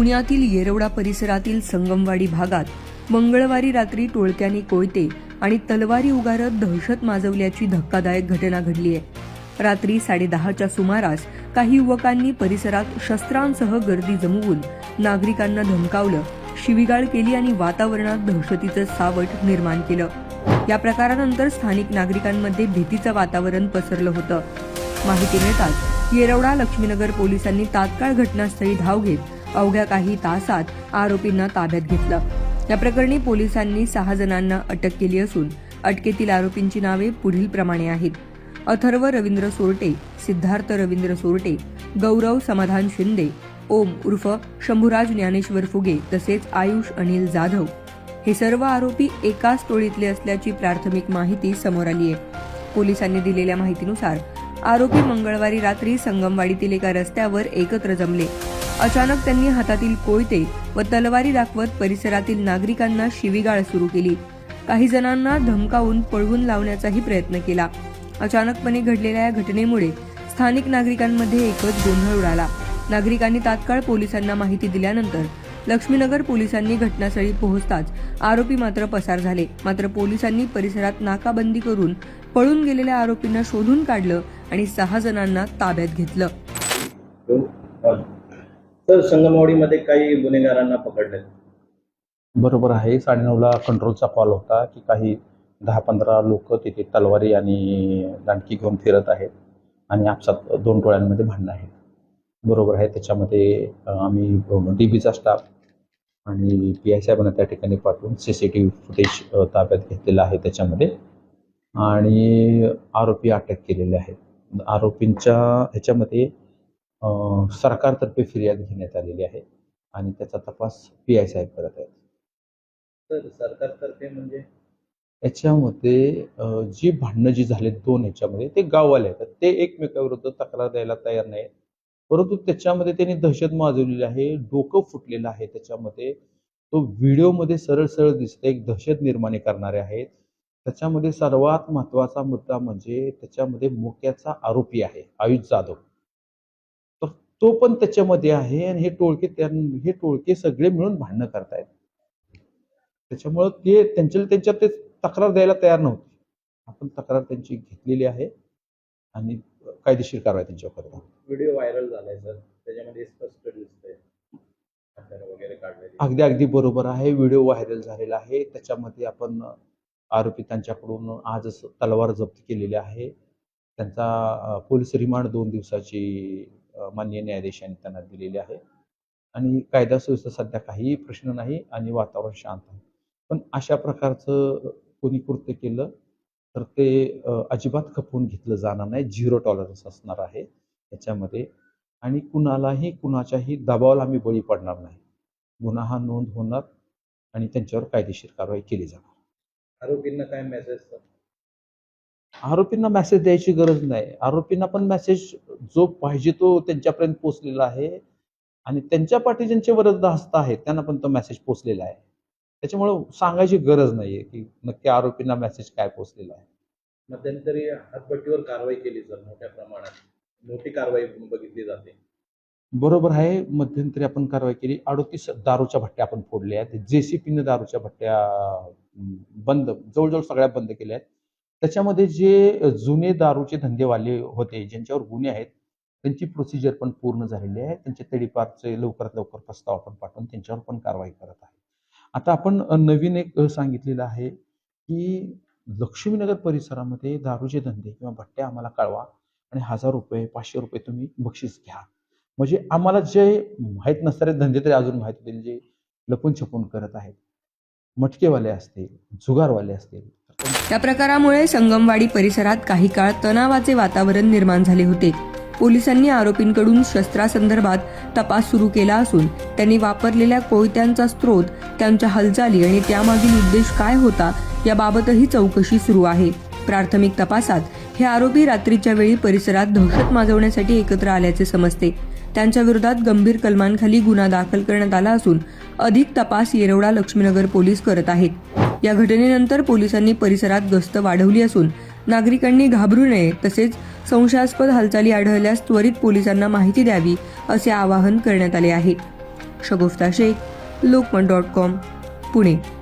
पुण्यातील येरवडा परिसरातील संगमवाडी भागात मंगळवारी रात्री टोळक्यांनी कोयते आणि तलवारी उगारत दहशत माजवल्याची धक्कादायक घटना घडली आहे. रात्री साडेदहाच्या सुमारास काही युवकांनी परिसरात शस्त्रांसह गर्दी जमवून नागरिकांना धमकावलं शिवीगाळ केली आणि वातावरणात दहशतीचं सावट निर्माण केलं. या प्रकारानंतर स्थानिक नागरिकांमध्ये भीतीचं वातावरण पसरलं होतं. माहिती मिळताच येरवडा लक्ष्मीनगर पोलिसांनी तात्काळ घटनास्थळी धाव घेत अवघ्या काही तासात आरोपींना ताब्यात घेतलं. या प्रकरणी पोलिसांनी सहा जणांना अटक केली असून अटकेतील आरोपींची नावे पुढील प्रमाणे आहेत. अथर्व रवींद्र सोरटे सिद्धार्थ रवींद्र सोरटे गौरव समाधान शिंदे ओम उर्फ शंभूराज ज्ञानेश्वर फुगे तसेच आयुष अनिल जाधव. हे सर्व आरोपी एकाच टोळीतले असल्याची प्राथमिक माहिती समोर आली आहे. पोलिसांनी दिलेल्या माहितीनुसार आरोपी मंगळवारी रात्री संगमवाडीतील एका रस्त्यावर एकत्र जमले. अचानक त्यांनी हातातील कोयते व तलवारी दाखवत परिसरातील नागरिकांना शिवीगाळ सुरू केली. काही जणांना धमकावून पळवून लावण्याचाही प्रयत्न केला. अचानकपणे घडलेल्या या घटनेमुळे स्थानिक नागरिकांमध्ये एकच गोंधळ उडाला. नागरिकांनी तात्काळ पोलिसांना माहिती दिल्यानंतर लक्ष्मीनगर पोलिसांनी घटनास्थळी पोहोचताच आरोपी मात्र पसार झाले. मात्र पोलिसांनी परिसरात नाकाबंदी करून पळून गेलेल्या आरोपींना शोधून काढलं आणि सहा जणांना ताब्यात घेतलं. तर संगमवाडीमध्ये काही गुन्हेगारांना पकडले. बरोबर आहे. साडेनऊला कंट्रोलचा कॉल होता की काही दहा पंधरा लोक तिथे तलवारी आणि दांडकी घेऊन फिरत आहेत आणि आपसात दोन टोळ्यांमध्ये भांडणं आहेत. बरोबर आहे. त्याच्यामध्ये आम्ही डी बीचा स्टाफ आणि पी आय साहेबांना त्या ठिकाणी पाठवून C C T V footage ताब्यात घेतलेलं आहे त्याच्यामध्ये. आणि आरोपी अटक केलेले आहेत. आरोपींच्या ह्याच्यामध्ये सरकारतर्फे फिर्याद घेण्यात आलेली आहे आणि त्याचा तपास पी आय साहेब करत आहेत. तर सरकारतर्फे म्हणजे? याच्यामध्ये जी भांडणं जी झाली दोन ह्याच्यामध्ये ते गाववाले आहेत. ते एकमेकाविरुद्ध तक्रार द्यायला तयार नाही परंतु त्याच्यामध्ये त्यांनी दहशत माजवलेली आहे डोकं फुटलेलं आहे. त्याच्यामध्ये तो व्हिडिओमध्ये सरळ सरळ दिसते एक दहशत निर्माण करणारे आहेत. त्याच्यामध्ये सर्वात महत्त्वाचा मुद्दा म्हणजे त्याच्यामध्ये मोक्याचा आरोपी आहे आयुष जाधव. तो पण त्याच्यामध्ये आहे आणि हे टोळके त्या हे टोळके सगळे मिळून भांडणं करतायत. त्याच्यामुळं ते त्यांच्या त्यांच्यात ते तक्रार द्यायला तयार नव्हते. आपण तक्रार त्यांची घेतलेली आहे आणि कायदेशीर कारवाई त्यांच्यावर करतो व्हिडिओ व्हायरल झालाय सर. त्याच्यामध्ये स्पष्ट दिसतंय. अगदी अगदी बरोबर आहे. व्हिडिओ व्हायरल झालेला आहे. त्याच्यामध्ये आपण आरोपी त्यांच्याकडून आजच तलवार जप्त केलेली आहे. त्यांचा पोलीस रिमांड दोन दिवसाची माननीय न्यायाधीशांनी त्यांना दिलेली आहे. आणि कायदा सुव्यवस्था सध्या काहीही प्रश्न नाही आणि वातावरण शांत आहे. पण अशा प्रकारचं कोणी कृत्य केलं तर ते अजिबात खपवून घेतलं जाणार नाही. झिरो टॉलरन्स असणार आहे याच्यामध्ये. आणि कुणालाही कुणाच्याही दबावाला आम्ही बळी पडणार नाही. गुन्हा हा नोंद होणार आणि त्यांच्यावर कायदेशीर कारवाई केली जाणार. आरोपींना काय मेसेज सर आरोपींना मेसेज द्यायची गरज नाही. आरोपींना पण मेसेज जो पाहिजे तो त्यांच्यापर्यंत पोहोचलेला आहे. आणि त्यांच्या पाठी ज्यांचे विरुद्ध हस्त आहेत त्यांना पण तो मेसेज पोहोचलेला आहे. त्याच्यामुळं सांगायची गरज नाहीये की नक्की आरोपींना मेसेज काय पोहोचलेला आहे. मध्यंतरी हातपट्टीवर कारवाई केली सर मोठ्या प्रमाणात. मोठी कारवाई बघितली जाते. बरोबर आहे. मध्यंतरी आपण कारवाई केली. अडोतीस दारूच्या भट्ट्या आपण फोडल्या आहेत. जेसीपीने दारूच्या भट्ट्या बंद जवळजवळ सगळ्या बंद केल्या आहेत. त्याच्यामध्ये जे जुने दारूचे धंदेवाले होते ज्यांच्यावर गुन्हे आहेत त्यांची प्रोसिजर पण पूर्ण झालेली आहे. त्यांचे तडीपारचे लवकरात लवकर प्रस्ताव आपण पाठवून त्यांच्यावर पण कारवाई करत आहे. आता आपण नवीन एक सांगितलेलं आहे की लक्ष्मीनगर परिसरामध्ये दारूचे धंदे किंवा भट्ट्या आम्हाला कळवा आणि हजार रुपये पाचशे रुपये तुम्ही बक्षीस घ्या. म्हणजे आम्हाला जे माहीत नसणारे धंदे तरी अजून माहीत होतील जे लपून छपून करत आहेत. मटकेवाले असतील जुगारवाले असतील या प्रकारामुळे संगमवाडी परिसरात काही काळ तणावाचे वातावरण निर्माण झाले होते. पोलिसांनी आरोपींकडून शस्त्रासंदर्भात तपास सुरू केला असून त्यांनी वापरलेल्या कोयत्यांचा स्रोत त्यांच्या हालचाली आणि त्यामागील उद्देश काय होता याबाबतही चौकशी सुरू आहे. प्राथमिक तपासात हे आरोपी रात्रीच्या वेळी परिसरात दहशत माजवण्यासाठी एकत्र आल्याचे समजते. त्यांच्या विरोधात गंभीर कलमांखाली गुन्हा दाखल करण्यात आला असून अधिक तपास येरवडा लक्ष्मीनगर पोलीस करत आहेत. या घटनेनंतर पोलिसांनी परिसरात गस्त वाढवली असून नागरिकांनी घाबरू नये तसेच संशयास्पद हालचाली आढळल्यास त्वरित पोलिसांना माहिती द्यावी असे आवाहन करण्यात आले आहे. Shagufta Shaikh Lokmat dot com Pune.